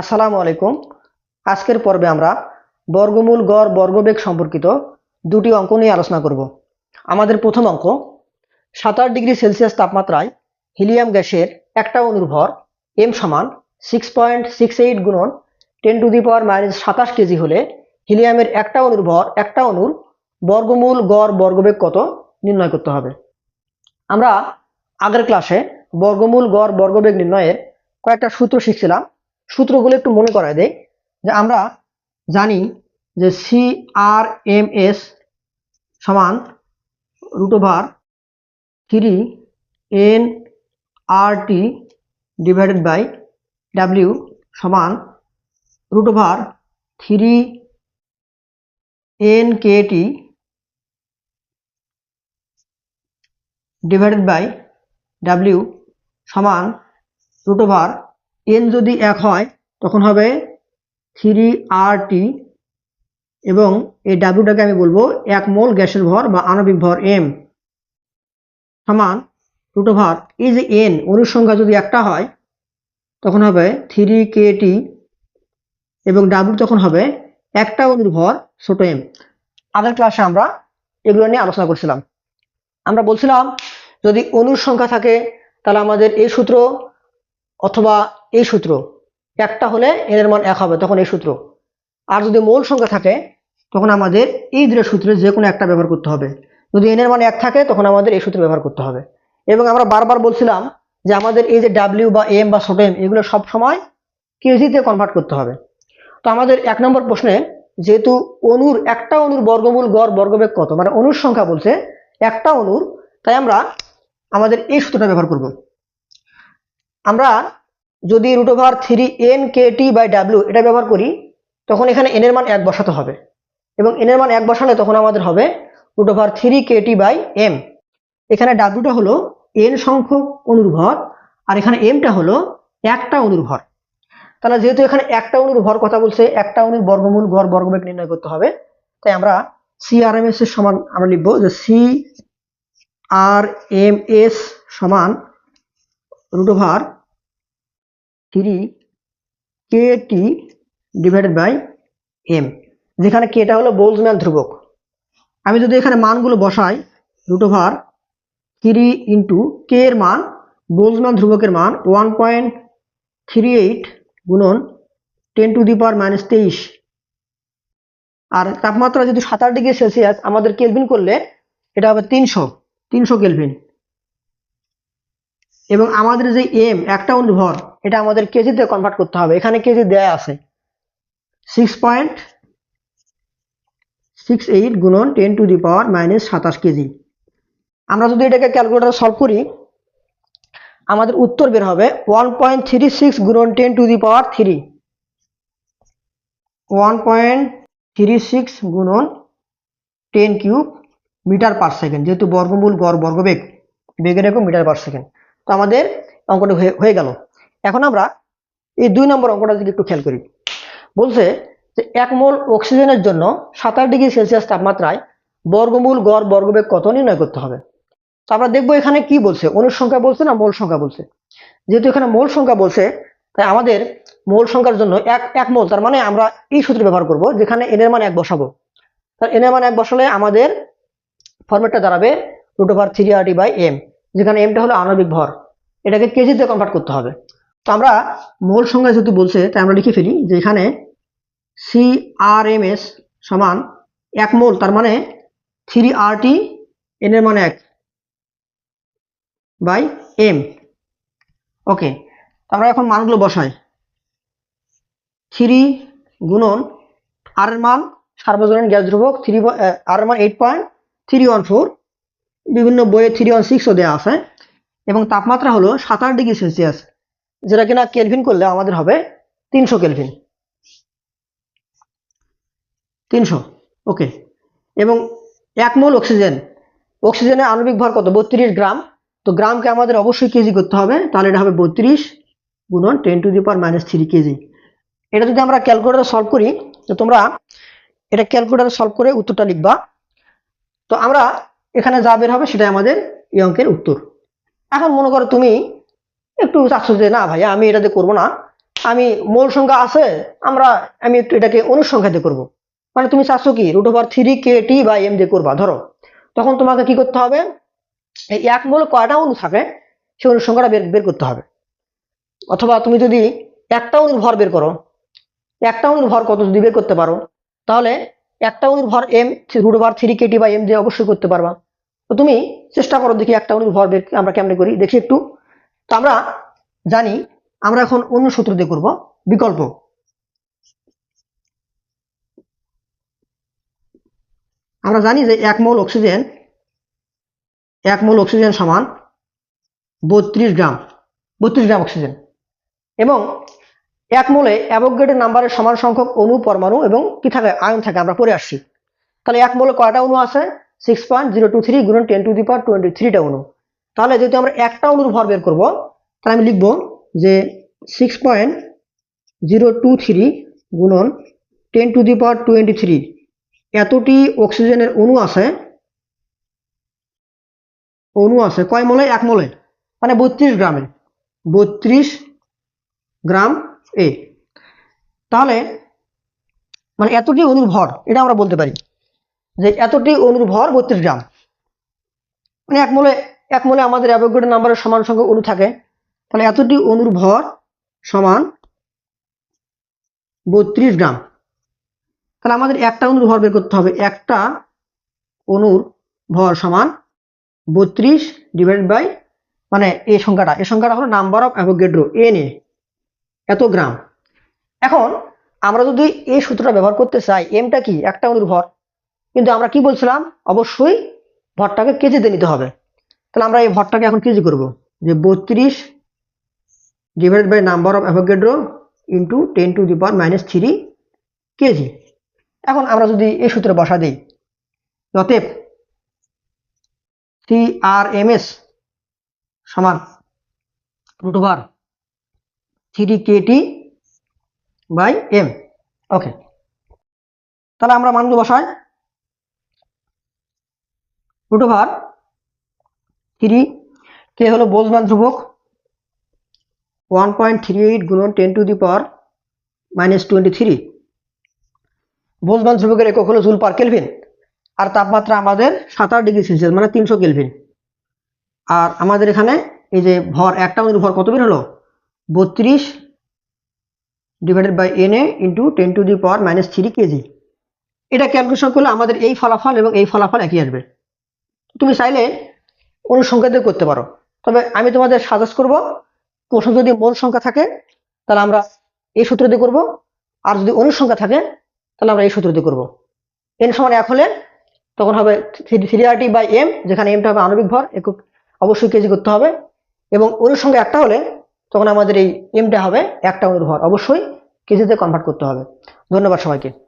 আসসালামু আলাইকুম। আজকের পর্বে আমরা বর্গমূল গড় বর্গবেগ সম্পর্কিত দুটি অঙ্ক নিয়ে আলোচনা করব। আমাদের প্রথম অঙ্ক, সাতাশ ডিগ্রি সেলসিয়াস তাপমাত্রায় হিলিয়াম গ্যাসের একটা অণুর ভর এম সমান সিক্স পয়েন্ট সিক্স এইট গুণন ten to the power minus সাতাশ কেজি হলে হিলিয়ামের একটা অণুর ভর একটা অনুর বর্গমূল গড় বর্গবেগ কত নির্ণয় করতে হবে। আমরা আগের ক্লাসে বর্গমূল গড় বর্গবেগ নির্ণয়ের কয়েকটা সূত্র শিখছিলাম। সূত্রগুলো একটু মনে করায় দেয় যে আমরা জানি যে সি আর এম এস সমান root over three N R T divided by W সমান root over three N K T divided by W সমান রুট ওভার এন যদি এক হয়, তখন হবে থ্রি আর টি এবং এই ডাব্লিউটাকে আমি বলব এক মোল গ্যাসের ভর বা আণবিক ভর এম সমান রুট ওভার এই যে এন অনুসংখ্যা যদি একটা হয়, তখন হবে থ্রি কে টি এবং ডাব্লিউ তখন হবে একটা অনুর ভর ছোট এম আগের ক্লাসে আমরা এগুলো নিয়ে আলোচনা করছিলাম। আমরা বলছিলাম, যদি অনুর সংখ্যা থাকে, তাহলে আমাদের এই সূত্র অথবা এই সূত্র, একটা হলে এন এর মান এক হবে, তখন এই সূত্র। আর যদি মূল সংখ্যা থাকে, তখন আমাদের এই দুটো সূত্রে যে কোনো একটা ব্যবহার করতে হবে। যদি এন এর মান এক থাকে, তখন আমাদের এই সূত্র ব্যবহার করতে হবে। এবং আমরা বারবার বলছিলাম যে আমাদের এই যে ডাব্লিউ বা এম বা ছোট এম এগুলো সব সময় কেজিতে কনভার্ট করতে হবে। তো আমাদের এক নম্বর প্রশ্নে, যেহেতু অনুর একটা অনুর বর্গমূল গড় বর্গবেগ কত মানে অনুর সংখ্যা বলছে একটা অনুর, তাই আমরা আমাদের এই সূত্রটা ব্যবহার করব। আমরা যদি root over three N K T by W এটা ব্যবহার করি, তখন এখানে এন এর মান এক বসাতে হবে। এবং এন এর মান এক বসালে তখন আমাদের হবে root over three K T by M এখানে ডাব্লিউটা হলো এন সংখ্যক অনুর্ভর, আর এখানে এমটা হলো একটা অনুর্ভর। তাহলে যেহেতু এখানে একটা অনুর ভর কথা বলছে, একটা অনুর বর্গমূল গড় বর্গবেগ নির্ণয় করতে হবে। তাই আমরা সি আর এম এস এর সমান আমরা লিখব যে সি আর এম এস সমান root over three K T divided by M যেখানে কেটা হলো বোলজম্যান ধ্রুবক। আমি যদি এখানে মানগুলো বসাই root over three into K এর মান বোলজম্যান ধ্রুবকের মান ওয়ান পয়েন্ট থ্রি এইট গুণন ten to the power minus তেইশ। আর তাপমাত্রা যদি সাতাশ ডিগ্রি সেলসিয়াস আমাদের কেলভিন করলে, এটা হবে তিনশো তিনশো কেলভিন এবং আমাদের যে এম একটা অনুভর এটা আমাদের কেজিতে কনভার্ট করতে হবে। এখানে কেজি দেয়া আছে। সিক্স পয়েন্ট সিক্স এইট গুণন ten to the power minus সাতাশ কেজি আমরা যদি এটাকে ক্যালকুলেটার সলভ করি, আমাদের উত্তর বের হবে ওয়ান পয়েন্ট থ্রি সিক্স গুণন ten to the power three one point three six গুণন ten cube metre per second যেহেতু বর্গমূল গড় বর্গবেগ, বেগের একক মিটার পার সেকেন্ড তো আমাদের অঙ্কটা হয়ে গেল। এখন আমরা এই দুই নম্বর অঙ্কটা যদি একটু খেয়াল করি। বলছে যে এক মোল অক্সিজেনের জন্য সাতাশ ডিগ্রি সেলসিয়াস তাপমাত্রায় বর্গমূল গড় বর্গবেগ কত নির্ণয় করতে হবে? তো আমরা দেখব এখানে কি বলছে, অনুর সংখ্যা বলছে না মোল সংখ্যা বলছে? যেহেতু এখানে মোল সংখ্যা বলছে, তাই আমাদের মোল সংখ্যার জন্য এক এক মোল, তার মানে আমরা এই সূত্র ব্যবহার করব, যেখানে এন এর মান এক বসাবো। তার এন এর মান এক বসালে আমাদের ফর্মেটটা দাঁড়াবে root over three R T by M যেখানে এমটা হলো আণবিক ভর। এটাকে কেজিতে কনভার্ট করতে হবে। তো আমরা মোল সংখ্যা যেহেতু বলছে, তাই আমরা লিখে ফেলি যে এখানে সি আর এম এস সমান এক মোল, তার মানে থ্রি আর টি এন এর মান এক বাই এম ওকে আমরা এখন মানগুলো বসাই। থ্রি গুণন আর এর মান, সার্বজনীন গ্যাস ধ্রুবক থ্রি আর মান eight point three one four বিভিন্ন বইয়ে থ্রি ওয়ান সিক্সও দেওয়া আছে, এবং তাপমাত্রা হলো সাতাশ ডিগ্রি সেলসিয়াস যেটা কিনা কেলভিন করলে আমাদের হবে তিনশো কেলভিন তিনশো ওকে এবং এক মোল অক্সিজেন অক্সিজেনের আণবিক ভর কত? বত্রিশ গ্রাম। তো গ্রামকে আমাদের অবশ্যই কেজি করতে হবে, তাহলে এটা হবে বত্রিশ গুণন ten to the power minus three kg এটা যদি আমরা ক্যালকুলেটারে সলভ করি, তো তোমরা এটা ক্যালকুলেটারে সলভ করে উত্তরটা লিখবা। তো আমরা এখানে যা বের হবে সেটাই আমাদের এই অঙ্কের উত্তর। এখন মনে করো তুমি একটু চাচ্ছ যে, না ভাইয়া, আমি এটাতে করব না। আমি মূল সংখ্যা আছে, আমরা, আমি একটু এটাকে অনুসংখ্যা দিয়ে করব। মানে তুমি চাচ্ছ কি root over three K T by M দিয়ে করবা, ধরো। তখন তোমাকে কি করতে হবে? এই এক মূল কয়টা অণু থাকে, সেই অনুসংখ্যাটা বের বের করতে হবে। অথবা তুমি যদি একটা অণুর ভর বের করো, একটা অণুর ভর কত যদি বের করতে পারো, তাহলে একটা অণুর ভর M root over three K T by M দিয়ে অবশ্যই করতে পারবা। তো তুমি চেষ্টা করো দেখি একটা অণুর ভর বের আমরা কেমনে করি। দেখি একটু। তো আমরা জানি, আমরা এখন অন্য সূত্র দিয়ে করব। বিকল্প। আমরা জানি যে এক মোল অক্সিজেন এক মোল অক্সিজেন সমান বত্রিশ গ্রাম বত্রিশ গ্রাম অক্সিজেন এবং এক মোলে অ্যাভোগেটের নাম্বারের সমান সংখ্যক অণু, পরমাণু এবং কি থাকে, আয়ন থাকে। আমরা পরে আসছি। তাহলে এক মোলে কয়টা অণু আছে? Six point zero two three গুণন ten to the power twenty থ্রিটা অণু। তাহলে যদি আমরা একটা অণুর ভর বের করব, তাহলে আমি লিখব যে six point zero two three গুণন ten to the power twenty three এতটি অক্সিজেনের অণু আছে। অণু আছে। কয় মোলে? এক মোলে। মানে বত্রিশ গ্রামে বত্রিশ গ্রাম এ। তাহলে মানে এতটি অণুর ভর এটা আমরা বলতে পারি যে এতটি অণুর ভর বত্রিশ গ্রাম। মানে এক মোলে এক মোলে আমাদের অ্যাভোগেটের নাম্বারের সমান সংখ্যক অনু থাকে। তাহলে এতটি অণুর ভর সমান বত্রিশ গ্রাম। তাহলে আমাদের একটা অণুর ভর বের করতে হবে। একটা অণুর ভর সমান বত্রিশ ডিভাইড বাই মানে এই সংখ্যাটা এই সংখ্যাটা হলো number of Avogadro N A এত গ্রাম। এখন আমরা যদি এই সূত্রটা ব্যবহার করতে চাই এমটা কি? একটা অণুর ভর কিন্তু আমরা কি বলছিলাম? অবশ্যই ভরটাকে কেজিতে নিতে হবে। তাহলে আমরা এই ভরটাকে এখন কেজি করব। যে বত্রিশ divided by number of Avogadro into ten to the power minus three kg এখন আমরা যদি এই সূত্রে বসা দিই, অতএব সি আর এম এস সমান root over three K T by M. Okay. তাহলে আমরা মানগুলো বসাই রুট ওভার থ্রি কে হলো বোলমান ধ্রুবক। ওয়ান পয়েন্ট থ্রি এইট গুণন ten to the power minus twenty three Boltzmann ধ্রুবকের একক হলো জুল পার কেলভিন। আর তাপমাত্রা আমাদের সাতাশ ডিগ্রি সেলসিয়াস মানে তিনশো কেলভিন। আর আমাদের এখানে এই যে ভর একটা ভর কত বের হলো? বত্রিশ divided by N A into ten to the power minus three kg এটা ক্যালকুলেশন করলে আমাদের এই ফলাফল এবং এই ফলাফল একই আসবে। তুমি চাইলে অনুসংখ্যা দিয়ে করতে পারো। তবে আমি তোমাদের সাজেস্ট করব, প্রশ্ন যদি মূল সংখ্যা থাকে, তাহলে আমরা এই সূত্র দিয়ে করব। আর যদি অনুসংখ্যা থাকে, তাহলে আমরা এই সূত্র দিয়ে করব। এন সমান এক হলে তখন হবে three R T by M যেখানে এমটা হবে আণবিক ভর, একক অবশ্যই কেজি করতে হবে। এবং অনুসংখ্যা একটা হলে তখন আমাদের এই এমটা হবে একটা অনুর অবশ্যই কেজিতে কনভার্ট করতে হবে। ধন্যবাদ সবাইকে।